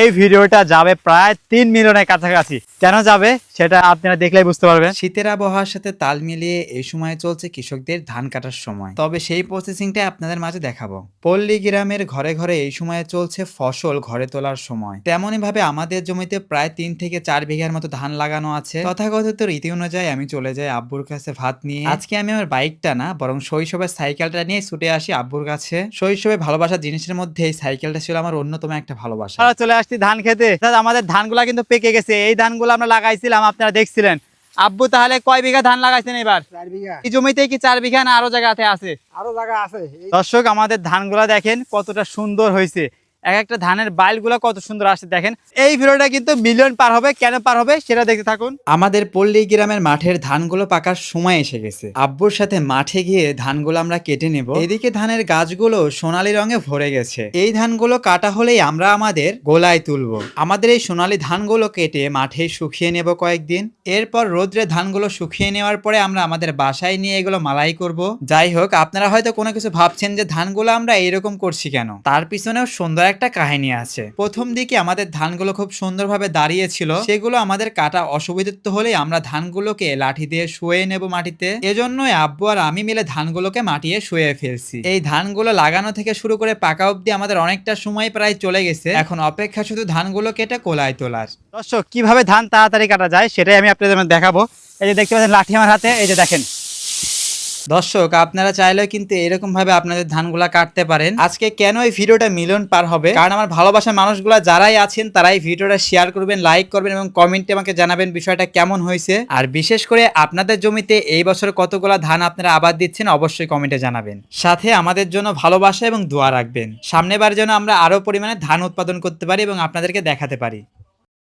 এই ভিডিওটা যাবে প্রায় তিন মিলিয়নের কাছাকাছি। কেন যাবে সেটা আপনারা দেখলেই বুঝতে পারবেন। শীতের আবহাওয়ার সাথে তাল মিলিয়ে এই সময় চলছে কৃষকদের ধান কাটার সময়। তবে সেই প্রসেসিংটা আপনাদের মাঝে দেখাবো। পল্লী গ্রামের ঘরে ঘরে এই সময়ে চলছে ফসল ঘরে তোলার সময়। তেমনই ভাবে আমাদের জমিতে প্রায় তিন থেকে চার বিঘার মতো ধান লাগানো আছে। তথাকথিত রীতি অনুযায়ী আমি চলে যাই আব্বুর কাছে ভাত নিয়ে। আজকে আমি আমার বাইকটা না বরং শৈশবের সাইকেলটা নিয়ে ছুটে আসি আব্বুর কাছে। শৈশবে ভালোবাসার জিনিসের মধ্যে এই সাইকেলটা ছিল আমার অন্যতম একটা ভালোবাসা। আমরা চলে আসছি ধান খেতে। আমাদের ধানগুলা কিন্তু পেকে গেছে। এই ধানগুলো আমরা লাগাইছিলাম আপনারা দেখছিলেন। আব্বু তাহলে কয় বিঘা ধান লাগাইছেন এবার? এই জমিতে কি চার বিঘা না আরও জায়গাতে আছে? আরও জায়গা আছে। দর্শক আমাদের ধানগুলা দেখেন কতটা সুন্দর হয়েছে। এক একটা ধানের বাইলগুলা কত সুন্দর আসছে দেখেন। এই ভিডিওটা কিন্তু মিলিয়ন পার হবে, কেন পার হবে সেটা দেখতে থাকুন। আমাদের পল্লী গ্রামের মাঠের ধানগুলো পাকার সময় এসে গেছে। আব্বুর সাথে মাঠে গিয়ে ধানগুলো আমরা কেটে নেব। এদিকে ধানের গাছগুলো সোনালী রঙে ভরে গেছে। এই ধানগুলো কাটা হলেই আমরা আমাদের গোলায় তুলবো। আমাদের এই সোনালী ধানগুলো কেটে মাঠে শুকিয়ে নেব কয়েকদিন। এরপর রোদ্রে ধানগুলো শুকিয়ে নেওয়ার পরে আমরা আমাদের বাসায় নিয়ে এগুলো মালাই করব। যাই হোক, আপনারা হয়তো কোনো কিছু ভাবছেন যে ধানগুলো আমরা এরকম করছি কেন? তার পিছনেও সুন্দর একটা কাহিনী আছে। প্রথম দিকে আমাদের ধানগুলো খুব সুন্দরভাবে দাঁড়িয়ে ছিল। সেগুলো আমাদের কাটা অসুবিধা হলে আমরা ধানগুলোকে লাঠি দিয়ে শুয়ে নেব মাটিতে। এজন্যই আব্বু আর আমি মিলে ধানগুলোকে মাটিয়ে শুয়ে ফেলছি। এই ধানগুলো লাগানো থেকে শুরু করে পাকা অব্দি আমাদের অনেকটা সময় প্রায় চলে গেছে। এখন অপেক্ষা শুধু ধানগুলো কেটে কোলায় তোলার। দর্শক, কীভাবে ধান তাড়াতাড়ি কাটা যায় সেটাই আমি আপনাদের দেখাবো। এই যে দেখতে পাচ্ছেন লাঠি আমার হাতে, এই যে দেখেন। দর্শক, আপনারা চাইলেও কিন্তু এরকম ভাবে আপনাদের ধানগুলা কাটতে পারেন। আজকে কেন এই ভিডিওটা মিলন পার হবে? কারণ আমার ভালোবাসার মানুষগুলা যারাই আছেন, তারাই ভিডিওটা শেয়ার করবেন লাইক করবেন এবং কমেন্টে আমাকে জানাবেন বিষয়টা কেমন হয়েছে। আর বিশেষ করে আপনাদের জমিতে এই বছর কতগুলা ধান আপনারা আবাদ দিচ্ছেন, অবশ্যই কমেন্টে জানাবেন। সাথে আমাদের জন্য ভালোবাসা এবং দোয়া রাখবেন। সামনেবার যেন আমরা আরও পরিমাণে ধান উৎপাদন করতে পারি এবং আপনাদেরকে দেখাতে পারি।